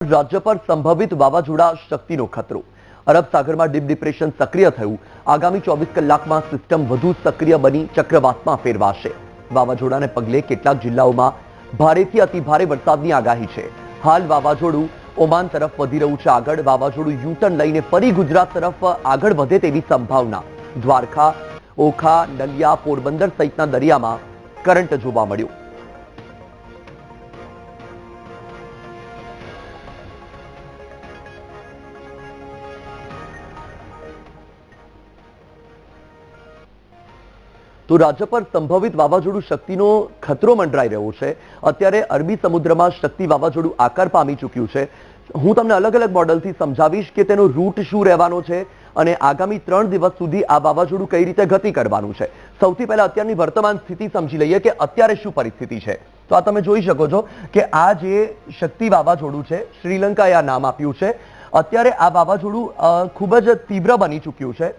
રાજ્ય પર સંભવિત વાવાઝોડા શક્તિનો ખતરો. અરબ સાગરમાં ડીપ ડિપ્રેશન સક્રિય થયું. આગામી ચોવીસ કલાકમાં સિસ્ટમ વધુ સક્રિય બની ચક્રવાતમાં ફેરવાશે. વાવાઝોડાને પગલે કેટલાક જિલ્લાઓમાં ભારેથી અતિભારે વરસાદની આગાહી છે. હાલ વાવાઝોડું ઓમાન તરફ વધી રહ્યું છે. આગળ વાવાઝોડું યુટર્ન લઈને ફરી ગુજરાત તરફ આગળ વધે તેવી સંભાવના. દ્વારકા, ઓખા, નલિયા, પોરબંદર સહિતના દરિયામાં કરંટ જોવા મળ્યો. તો રાજ્ય પર સંભવિત વાવાઝોડું શક્તિનો ખતરો મંડરાઈ રહ્યો છે. અત્યારે અરબી સમુદ્રમાં શક્તિ વાવાઝોડું આકાર પામી ચૂક્યું છે. હું તમને અલગ અલગ મોડલથી સમજાવીશ કે તેનો રૂટ શું રહેવાનો છે અને આગામી ત્રણ દિવસ સુધી આ વાવાઝોડું કઈ રીતે ગતિ કરવાનું છે. સૌથી પહેલા અત્યારની વર્તમાન સ્થિતિ સમજી લઈએ કે અત્યારે શું પરિસ્થિતિ છે. તો આ તમે જોઈ શકો છો કે આ જે શક્તિ વાવાઝોડું છે, શ્રીલંકાએ આ નામ આપ્યું છે. અત્યારે આ વાવાઝોડું ખૂબ જ તીવ્ર બની ચૂક્યું છે.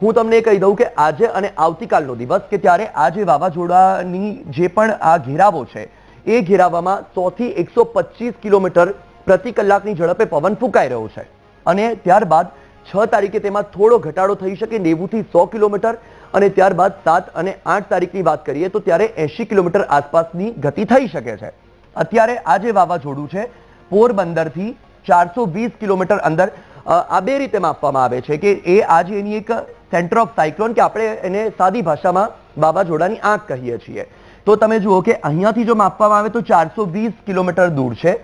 હું તમને કહી દઉં કે આજે અને આવતીકાલનો દિવસ કે ત્યારે આ જે વાવાઝોડાની જે પણ આ ઘેરાવો છે, એ ઘેરાવામાં સોથી એકસો પચીસ કિલોમીટર પ્રતિ કલાકની ઝડપે પવન ફૂંકાઈ રહ્યો છે. અને ત્યારબાદ છ તારીખે તેમાં થોડો ઘટાડો થઈ શકે નેવું થી સો કિલોમીટર અને ત્યારબાદ સાત અને આઠ તારીખની વાત કરીએ તો ત્યારે એંશી કિલોમીટર આસપાસની ગતિ થઈ શકે છે. અત્યારે આ જે વાવાઝોડું છે, પોરબંદરથી ચારસો વીસ કિલોમીટર અંદર આ બે રીતે માપવામાં આવે છે કે એ આજે એની એક સેન્ટર ઓફ સાયક્લોન કે આપણે એને સાદી ભાષામાં વાવાઝોડાની આંખ કહીએ છીએ. તો તમે જુઓ કે અહીંયાથી જો માપવામાં આવે તો ચારસો વીસ કિલોમીટર દૂર છે.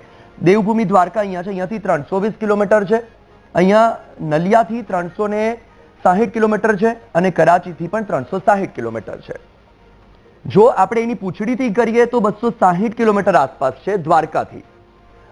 દેવભૂમિ દ્વારકા અહીંયા છે, અહીંયાથી ત્રણસો વીસ કિલોમીટર છે. અહીંયા નલિયાથી ત્રણસો ને સાહીઠ કિલોમીટર છે અને કરાચીથી પણ ત્રણસો સાહીઠ કિલોમીટર છે. જો આપણે એની પૂછડીથી કરીએ તો બસો સાહીઠ કિલોમીટર આસપાસ છે દ્વારકાથી.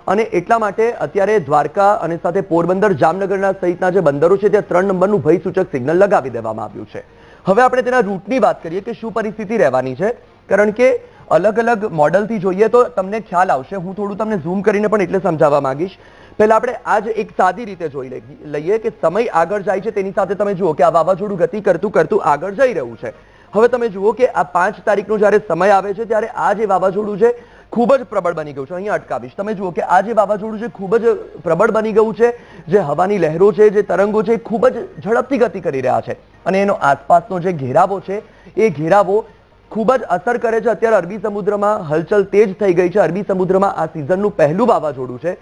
અને એટલા માટે અત્યારે દ્વારકા અને સાથે પોરબંદર જામનગરના સહિતના જે બંદરો છે, ત્યાં ત્રણ નંબરનું ભયસૂચક સિગ્નલ લગાવી દેવામાં આવ્યું છે. હવે આપણે તેના રૂટની વાત કરીએ કે શું પરિસ્થિતિ રહેવાની છે? કારણ કે અલગ અલગ મોડલથી જોઈએ તો તમને ખ્યાલ આવશે, હું થોડું તમને ઝૂમ કરીને પણ એટલે સમજાવવા માંગીશ. પહેલા આપણે આજ એક સાદી રીતે જોઈ લઈ- લઈએ કે સમય આગળ જાય છે, તેની સાથે તમે જુઓ કે આ વાવાઝોડું ગતિ કરતું કરતું આગળ જઈ રહ્યું છે. હવે તમે જુઓ કે આ પાંચ તારીખનો જ્યારે સમય આવે છે, ત્યારે આ જે વાવાઝોડું છે ખૂબ જ પ્રબળ બની ગયું છે. અહીંયા અટકાવીશ. તમે જુઓ કે આ જે વાવાઝોડું છે, ખૂબ જ પ્રબળ બની ગયું છે. જે હવાની લહેરો છે, જે તરંગો છે ખૂબ જ ઝડપથી ગતિ કરી રહ્યા છે. અને એનો આસપાસનો જે ઘેરાવો છે, એ ઘેરાવો ખૂબ જ અસર કરે છે. અત્યારે અરબી સમુદ્રમાં હલચલ તેજ થઈ ગઈ છે. અરબી સમુદ્રમાં આ સિઝનનું પહેલું વાવાઝોડું છે.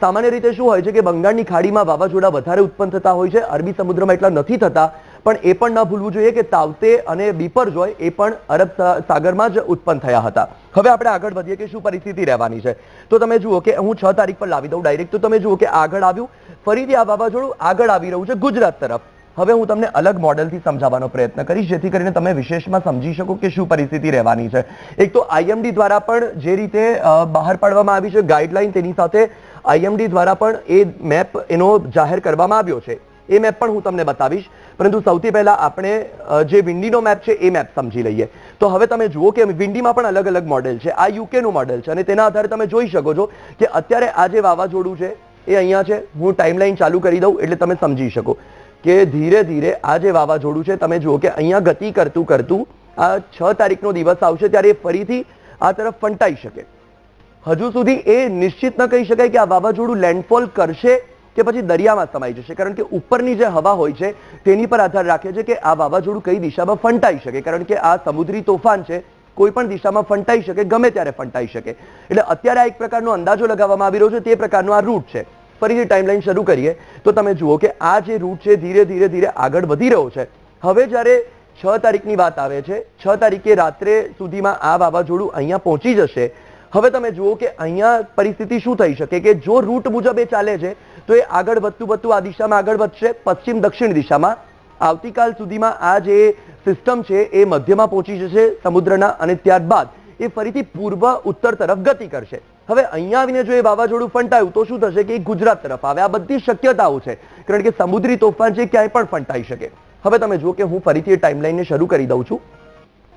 સામાન્ય રીતે શું હોય છે કે બંગાળની ખાડીમાં વાવાઝોડા વધારે ઉત્પન્ન થતા હોય છે. અરબી સમુદ્રમાં એટલા નથી થતા. પણ એ પણ ન ભૂલવું જોઈએ કે તાવતે અને બીપરજોય એ પણ અરબ સાગરમાં જ ઉત્પન્ન થયા હતા. હવે આપણે આગળ વધીએ કે શું પરિસ્થિતિ રહેવાની છે. તો તમે જુઓ કે હું છ તારીખ પર લાવી દઉં ડાયરેક્ટ. તો તમે જુઓ કે આગળ આવ્યું. ફરીથી આ વાવાઝોડું આગળ આવી રહ્યું છે ગુજરાત તરફ. હવે હું તમને અલગ મોડેલથી સમજાવવાનો પ્રયત્ન કરીશ, જેથી કરીને તમે વિશેષમાં સમજી શકો કે શું પરિસ્થિતિ રહેવાની છે. એક તો આઈએમડી દ્વારા પણ જે રીતે બહાર પાડવામાં આવી છે ગાઈડલાઈન, તેની સાથે આઈએમડી દ્વારા પણ એ મેપ એનો જાહેર કરવામાં આવ્યો છે. એ મેપ પણ હું તમને બતાવીશ. પરંતુ સૌથી પહેલાં આપણે જે વિન્ડીનો મેપ છે, એ મેપ સમજી લઈએ. તો હવે તમે જુઓ કે વિન્ડીમાં પણ અલગ અલગ મોડેલ છે. આ યુકેનું મોડેલ છે અને તેના આધારે તમે જોઈ શકો છો કે અત્યારે આ જે વાવાઝોડું છે, એ અહીંયા છે. હું ટાઈમલાઈન ચાલુ કરી દઉં એટલે તમે સમજી શકો કે ધીરે ધીરે આ જે વાવાઝોડું છે, તમે જુઓ કે અહીંયા ગતિ કરતું કરતું આ છ તારીખનો દિવસ આવશે ત્યારે એ ફરીથી આ તરફ ફંટાઈ શકે. હજુ સુધી એ નિશ્ચિત ન કહી શકાય કે આ વાવાઝોડું લેન્ડફોલ કરશે કે પછી દરિયામાં સમાઈ જશે. કારણ કે ઉપરની જે હવા હોય છે, તેની પર આધાર રાખે છે કે આ વાવાઝોડું કઈ દિશામાં ફંટાઈ શકે. કારણ કે આ સમુદ્રી તોફાન છે, કોઈ પણ દિશામાં ફંટાઈ શકે, ગમે ત્યારે ફંટાઈ શકે. એટલે અત્યારે આ એક પ્રકારનો અંદાજો લગાવવામાં આવી રહ્યો છે, તે પ્રકારનો આ રૂટ છે. ફરીથી ટાઈમલાઈન શરૂ કરીએ, તો તમે જુઓ કે આ જે રૂટ છે, ધીરે ધીરે ધીરે આગળ વધી રહ્યો છે. હવે જ્યારે છ તારીખની વાત આવે છે, છ તારીખે રાત્રે સુધીમાં આ વાવાઝોડું અહીંયા પહોંચી જશે હવે તમે જુઓ કે અહીંયા પરિસ્થિતિ શું થઈ શકે કે જો રૂટ મુજબ એ ચાલે છે, તો એ આગળ વધતું વધતું આ દિશામાં આગળ વધશે, પશ્ચિમ દક્ષિણ દિશામાં. આવતીકાલ સુધીમાં આ જે સિસ્ટમ છે એ મધ્યમાં પહોંચી જશે સમુદ્રના અને ત્યારબાદ એ ફરીથી પૂર્વ ઉત્તર તરફ ગતિ કરશે. હવે અહીંયા આવીને જો એ વાવાઝોડું ફંટાયું, તો શું થશે કે ગુજરાત તરફ આવે. આ બધી શક્યતાઓ છે, કારણ કે સમુદ્રી તોફાન છે ક્યાંય પણ ફંટાઈ શકે. હવે તમે જુઓ કે હું ફરીથી એ ટાઈમલાઈનને શરૂ કરી દઉં છું.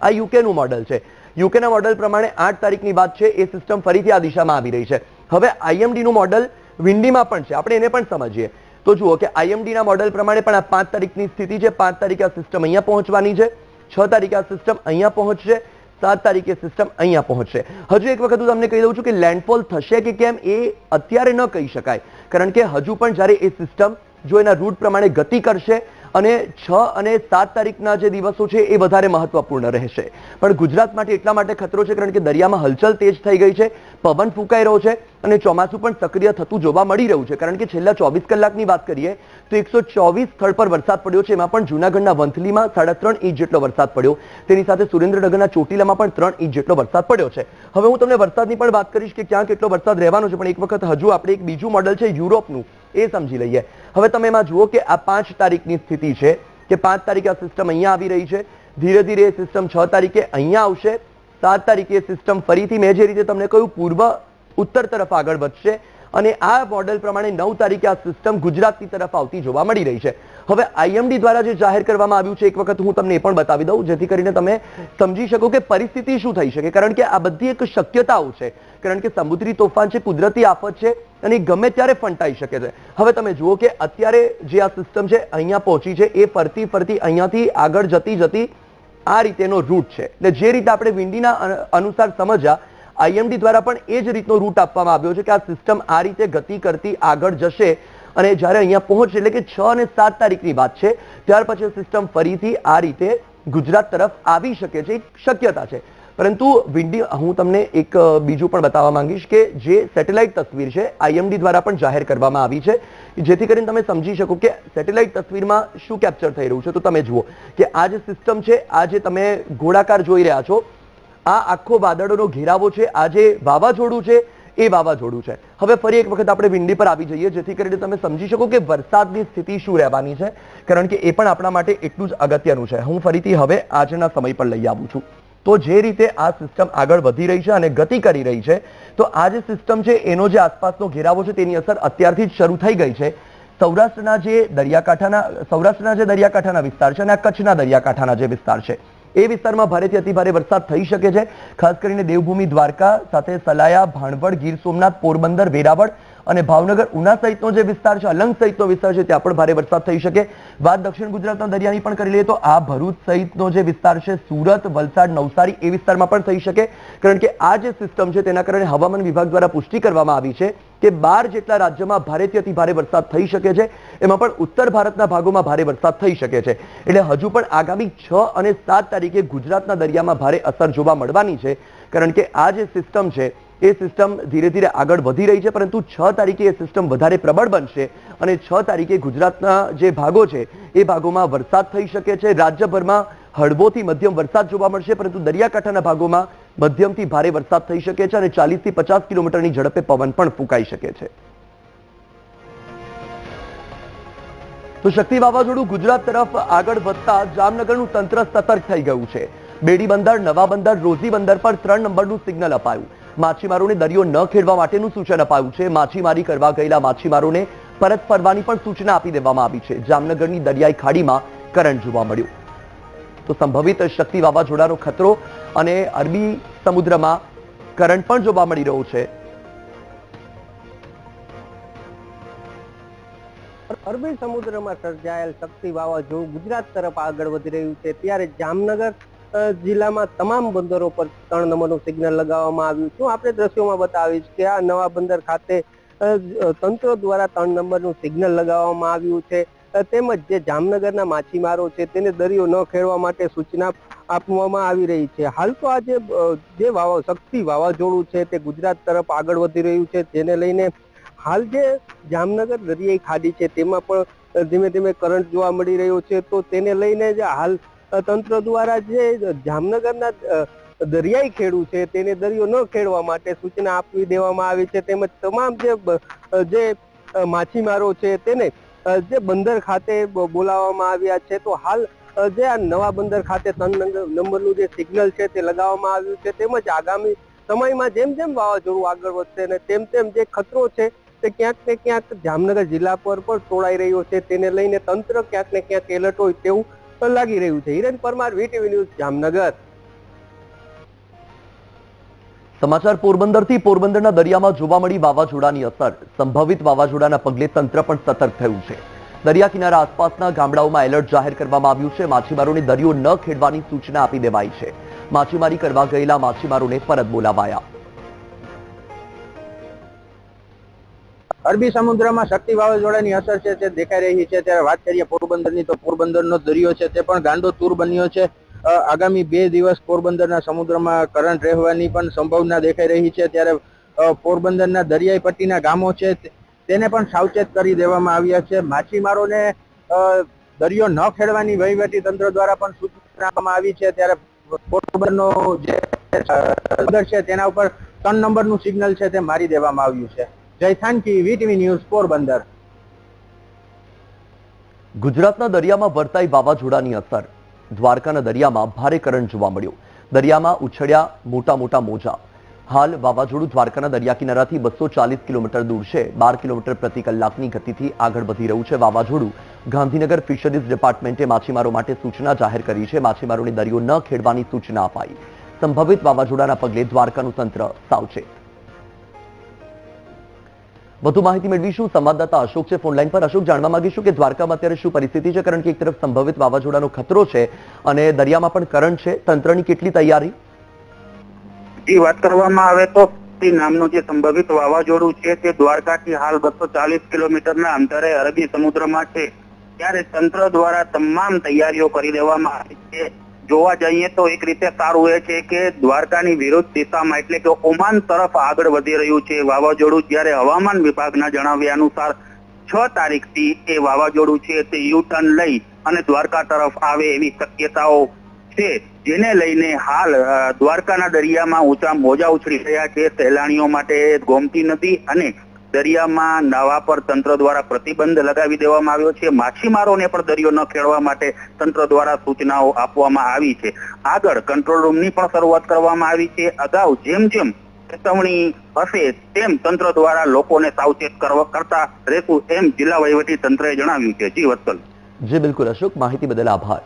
આ યુકેનું મોડલ છે. યુકેના મોડલ પ્રમાણે આઠ તારીખની વાત છે, એ સિસ્ટમ ફરીથી આ દિશામાં આવી રહી છે. હવે આઈએમડીનું મોડલ વિન્ડીમાં પણ છે, આપણે એને પણ સમજીએ. તો જુઓ કે આઈએમડીના મોડલ પ્રમાણે પણ આ પાંચ તારીખની સ્થિતિ છે, પાંચ તારીખે આ સિસ્ટમ અહીંયા પહોંચવાની છે, છ તારીખે આ સિસ્ટમ અહીંયા પહોંચશે, સાત તારીખે સિસ્ટમ અહીંયા પહોંચશે. હજુ એક વખત હું તમને કહી દઉં છું કે લેન્ડફોલ થશે કે કેમ, એ અત્યારે ન કહી શકાય. કારણ કે હજુ પણ જ્યારે એ સિસ્ટમ જો એના રૂટ પ્રમાણે ગતિ કરશે અને છ અને સાત તારીખના જે દિવસો છે એ વધારે મહત્વપૂર્ણ રહેશે. પણ ગુજરાત માટે એટલા માટે ખતરો છે કારણ કે દરિયામાં હલચલ તેજ થઈ ગઈ છે, પવન ફૂંકાઈ રહ્યો છે અને ચોમાસું પણ સક્રિય થતું જોવા મળી રહ્યું છે. કારણ કે છેલ્લા ચોવીસ કલાકની વાત કરીએ તો એકસો ચોવીસ સ્થળ પર વરસાદ પડ્યો છે. એમાં પણ જૂનાગઢના વંથલીમાં સાડા ત્રણ ઇંચ જેટલો વરસાદ પડ્યો. તેની સાથે સુરેન્દ્રનગરના ચોટીલામાં પણ ત્રણ ઇંચ જેટલો વરસાદ પડ્યો છે. હવે હું તમને વરસાદની પણ વાત કરીશ કે ક્યાં કેટલો વરસાદ રહેવાનો છે. પણ એક વખત હજુ આપણે એક બીજું મોડલ છે યુરોપનું. એ સમજી લઈએ. હવે તમે એમાં જુઓ કે આ પાંચ તારીખની સ્થિતિ છે કે પાંચ તારીખે આ સિસ્ટમ અહીંયા આવી રહી છે. ધીરે ધીરે એ સિસ્ટમ છ તારીખે અહીંયા આવશે. સાત તારીખે સિસ્ટમ ફરીથી મેં જે રીતે તમને કહ્યું, પૂર્વ ઉત્તર તરફ આગળ વધશે. અને આ મોડેલ પ્રમાણે નવ તારીખે આ સિસ્ટમ ગુજરાતની તરફ આવતી જોવા મળી રહી છે. હવે આઈએમડી દ્વારા જે જાહેર કરવામાં આવ્યું છે, એક વખત હું તમને એ પણ બતાવી દઉં, જેથી કરીને તમે સમજી શકો કે પરિસ્થિતિ શું થઈ શકે. કારણ કે આ બધી એક શક્યતાઓ છે. કારણ કે સમુદ્રી તોફાન છે, કુદરતી આફત છે, અને ગમે ત્યારે ફંટાઈ શકે છે. હવે તમે જુઓ કે અત્યારે જે આ સિસ્ટમ છે, અહીંયા પહોંચી છે, એ ફરતી ફરતી અહીંયાથી આગળ જતી જતી આ રીતેનો રૂટ છે. એટલે જે રીતે આપણે વિંડીના અનુસાર સમજ્યા આઈએમડી દ્વારા પણ એ જ રીતનો રૂટ આપવામાં આવ્યો છે કે આ સિસ્ટમ આ રીતે ગતિ કરતી આગળ જશે અને જ્યારે અહીંયા પહોંચશે, એટલે કે છ અને સાત તારીખની વાત છે, ત્યાર પછી સિસ્ટમ ફરીથી આ રીતે ગુજરાત તરફ આવી શકે છે, એક શક્યતા છે. પરંતુ વિંડી, હું તમને એક બીજું પણ બતાવવા માંગીશ કે જે સેટેલાઇટ તસવીર છે, આઈએમડી દ્વારા પણ જાહેર કરવામાં આવી છે જેથી કરીને તમે સમજી શકો કે સેટેલાઇટ તસવીરમાં શું કેપ્ચર થઈ રહ્યું છે. તો તમે જુઓ કે આ જે સિસ્ટમ છે, આ જે તમે ગોળાકાર જોઈ રહ્યા છો આ આખો વાદળોનો ઘેરાવો છે, આ જે વાવાઝોડું છે, એ વાવાઝોડું છે. હવે ફરી એક વખત આપણે વિંડી પર આવી જઈએ, જેથી કરીને તમે સમજી શકો કે વરસાદની સ્થિતિ શું રહેવાની છે, કારણ કે એ પણ આપણા માટે એટલું જ અગત્યનું છે. હું ફરીથી હવે આજના સમય પર લઈ આવું છું. તો જે રીતે આ સિસ્ટમ આગળ વધી રહી છે અને ગતિ કરી રહી છે, તો આ જે સિસ્ટમ છે, એનો જે આસપાસનો ઘેરાવો છે, તેની અસર અત્યારથી જ શરૂ થઈ ગઈ છે. સૌરાષ્ટ્રના જે દરિયાકાંઠાના, સૌરાષ્ટ્રના જે દરિયાકાંઠાના વિસ્તાર છે અને આ કચ્છના દરિયાકાંઠાના જે વિસ્તાર છે એ વિસ્તારમાં ભારેથી અતિભારે વરસાદ થઈ શકે છે. ખાસ કરીને દેવભૂમિ, દ્વારકા સાથે સલાયા, ભાણવડ, ગીર સોમનાથ, પોરબંદર, વેરાવળ અને ભાવનગર, ઉના સહિતનો જે વિસ્તાર છે, અલંગ સહિતનો વિસ્તાર છે, ત્યાં પણ ભારે વરસાદ થઈ શકે. વાત દક્ષિણ ગુજરાતના દરિયાની પણ કરી લઈએ તો આ ભરૂચ સહિતનો જે વિસ્તાર છે, સુરત, વલસાડ, નવસારી એ વિસ્તારમાં પણ થઈ શકે. કારણ કે આ જે સિસ્ટમ છે, તેના કારણે હવામાન વિભાગ દ્વારા પુષ્ટિ કરવામાં આવી છે. કે બાર જેટલા રાજ્યમાં ભારેથી અતિ ભારે વરસાદ થઈ શકે છે, એમાં પણ ઉત્તર ભારતના ભાગોમાં ભારે વરસાદ થઈ શકે છે. એટલે હજુ પણ આગામી છ અને સાત તારીખે ગુજરાતના દરિયામાં ભારે અસર જોવા મળવાની છે, કારણ કે આ જે સિસ્ટમ છે, એ સિસ્ટમ ધીરે ધીરે આગળ વધી રહી છે, પરંતુ છ તારીખે એ સિસ્ટમ વધારે પ્રબળ બનશે અને છ તારીખે ગુજરાતના જે ભાગો છે, એ ભાગોમાં વરસાદ થઈ શકે છે. રાજ્યભરમાં હળવોથી મધ્યમ વરસાદ જોવા મળશે, પરંતુ દરિયાકાંઠાના ભાગોમાં મધ્યમથી ભારે વરસાદ થઈ શકે છે અને ચાલીસથી પચાસ કિલોમીટરની ઝડપે પવન પણ ફૂંકાઈ શકે છે. તો શક્તિ વાવાઝોડું ગુજરાત તરફ આગળ વધતા જામનગરનું તંત્ર સતર્ક થઈ ગયું છે. બેડી બંદર, નવા બંદર, રોઝી બંદર પર ત્રણ નંબરનું સિગ્નલ અપાયું. માછીમારોને દરિયો ન ખેડવા માટેનું સૂચન અપાયું છે. માછીમારી કરવા ગયેલા માછીમારોને પરત ફરવાની પણ સૂચના આપી દેવામાં આવી છે. જામનગરની દરિયાઈ ખાડીમાં કરંટ જોવા મળ્યું. તો સંભવિત શક્તિ વાવાઝોડાનો ખતરો અને અરબી સમુદ્રમાં કરંટ પણ જોવા મળી રહ્યો છે. અરબી સમુદ્રમાં સર્જાયેલ શક્તિ વાવાઝોડું ગુજરાત તરફ આગળ વધી રહ્યું છે. ત્યારે જામનગર જિલ્લામાં તમામ બંદરો પર ત્રણ નંબરનું સિગ્નલ લગાવવામાં આવ્યું છે. આપણે દ્રશ્યોમાં બતાવીશ કે આ નવા બંદર ખાતે તંત્ર દ્વારા ત્રણ નંબરનું સિગ્નલ લગાવવામાં આવ્યું છે. તેમજ જે જામનગરના માછીમારો છે, તેને દરિયો ન ખેડવા માટે સૂચના આપવામાં આવી રહી છે. હાલ તો આ જે વાવા, શક્તિ વાવાઝોડું છે તે ગુજરાત તરફ આગળ વધી રહ્યું છે, જેને લઈને હાલ જે જામનગર દરિયાઈ ખાડી છે તેમાં પણ ધીમે ધીમે કરંટ જોવા મળી રહ્યો છે. તો તેને લઈને જે હાલ તંત્ર દ્વારા જે જામનગરના દરિયાઈ ખેડૂ છે તેને દરિયો ન ખેડવા માટે સૂચના આપી દેવામાં આવી છે. તેમજ તમામ જે જે માછીમારો છે તેને જે બંદર ખાતે બોલાવવામાં આવ્યા છે. તો હાલ જે આ નવા બંદર ખાતે ત્રણ નંબર- નંબરનું જે સિગ્નલ છે તે લગાવવામાં આવ્યું છે, તેમજ આગામી સમયમાં જેમ જેમ વાવાઝોડું આગળ વધશે ને તેમ તેમ જે ખતરો છે તે ક્યાંક ને ક્યાંક જામનગર જિલ્લા પર પણ તોડાઈ રહ્યો છે. તેને લઈને તંત્ર ક્યાંક ને ક્યાંક એલર્ટ હોય તેવું લાગી રહ્યું છે. Hiren Parmar, VTV news, Jamnagar. સમાચાર પોરબંદરથી પોરબંદરના દરિયામાં જોવા મળી વાવાઝોડાની અસર. સંભવિત વાવાઝોડાના પગલે તંત્ર પણ સતર્ક થયું છે. દરિયા કિનારા આસપાસના ગામડાઓમાં એલર્ટ જાહેર કરવામાં આવ્યું છે. માછીમારોને દરિયો ન ખેડવાની સૂચના આપી દેવાઈ છે. માછીમારી કરવા ગયેલા માછીમારોને પરત બોલાવાયા. અરબી સમુદ્રમાં શક્તિ વાવાઝોડાની અસર છે, તે દેખાઈ રહી છે. ત્યારે વાત કરીએ પોરબંદરની, તો પોરબંદરનો દરિયો છે, તે પણ ગાંડો તૂર બન્યો છે. આગામી બે દિવસ પોરબંદરના સમુદ્રમાં કરંટ રહેવાની પણ સંભાવના દેખાઈ રહી છે. ત્યારે પોરબંદરના દરિયાઈ પટ્ટીના ગામો છે તેને પણ સાવચેત કરી દેવામાં આવ્યા છે. માછીમારોને દરિયો ન ખેડવાની વહીવટી તંત્ર દ્વારા પણ સૂચના આપવામાં આવી છે. ત્યારે પોરબંદરનો જે અ, છે તેના ઉપર ત્રણ નંબરનું સિગ્નલ છે તે મારી દેવામાં આવ્યું છે. જય થાનકી વીટીવી ન્યૂઝ પોરબંદર. ગુજરાતના દરિયામાં વર્તાઈ વાવાઝોડાની અસર. દ્વારકાના દરિયામાં ભારે કરંટ જોવા મળ્યો. દરિયામાં ઉછળ્યા મોટા મોટા મોજા. હાલ વાવાઝોડું દ્વારકાના દરિયા કિનારાથી બસો ચાલીસ કિલોમીટર દૂર છે. બાર કિલોમીટર પ્રતિ કલાકની ગતિથી આગળ વધી રહ્યું છે વાવાઝોડું. ગાંધીનગર ફિશરીઝ ડિપાર્ટમેન્ટે માછીમારો માટે સૂચના જાહેર કરી છે. માછીમારોને દરિયો ન ખેડવાની સૂચના અપાઈ. સંભવિત વાવાઝોડાના પગલે દ્વારકાનું તંત્ર સાવચેત. વધુ માહિતી મેળવીશું. સંવાદદાતા અશોક છે. ફોનલાઈન પર. અશોક, જાણવા માંગીશું કે દ્વારકામાં અત્યારે શું પરિસ્થિતિ છે? કારણ કે એક તરફ સંભવિત વાવાઝોડાનો ખતરો છે અને દરિયામાં પણ કરંટ છે. તંત્રની કેટલી તૈયારી? જી વાત કરવામાં આવે તો નામનું જે સંભવિત વાવાઝોડું છે તે દ્વારકાથી હાલ બસો ચાલીસ કિલોમીટરના અંતરે અરબી સમુદ્રમાં છે. ત્યારે તંત્ર દ્વારા તમામ તૈયારીઓ કરી દેવામાં આવી છે. જોવા જઈએ તો એક રીતે સારું એ છે કે દ્વારકાની વિરુદ્ધ દિશામાં એટલે કે ઓમાન તરફ આગળ વધી રહ્યું છે. વાવાઝોડું જ્યારે હવામાન વિભાગના જણાવ્યા અનુસાર છ તારીખથી એ વાવાઝોડું છે તે યુ ટર્ન લઈ અને દ્વારકા તરફ આવે એવી શક્યતાઓ છે, જેને લઈને હાલ દ્વારકાના દરિયામાં ઊંચા મોજા ઉછળી રહ્યા છે. સહેલાણીઓ માટે ગોમતી નદી અને દરિયામાં નાવા પર તંત્ર દ્વારા પ્રતિબંધ લગાવી દેવામાં આવ્યો છે. માછીમારોને પણ દરિયો ન ખેડવા માટે તંત્ર દ્વારા સૂચનાઓ આપવામાં આવી છે. આગળ કંટ્રોલ રૂમની પણ શરૂઆત કરવામાં આવી છે. અગાઉ જેમ જેમ ચેતવણી હશે, તેમ તંત્ર દ્વારા લોકોને સાવચેત કરવા કરતા રહેશું એમ જિલ્લા વહીવટી તંત્રએ જણાવ્યું છે. જી વત્સલ. જી, બિલકુલ, અશોક. માહિતી બદલ આભાર.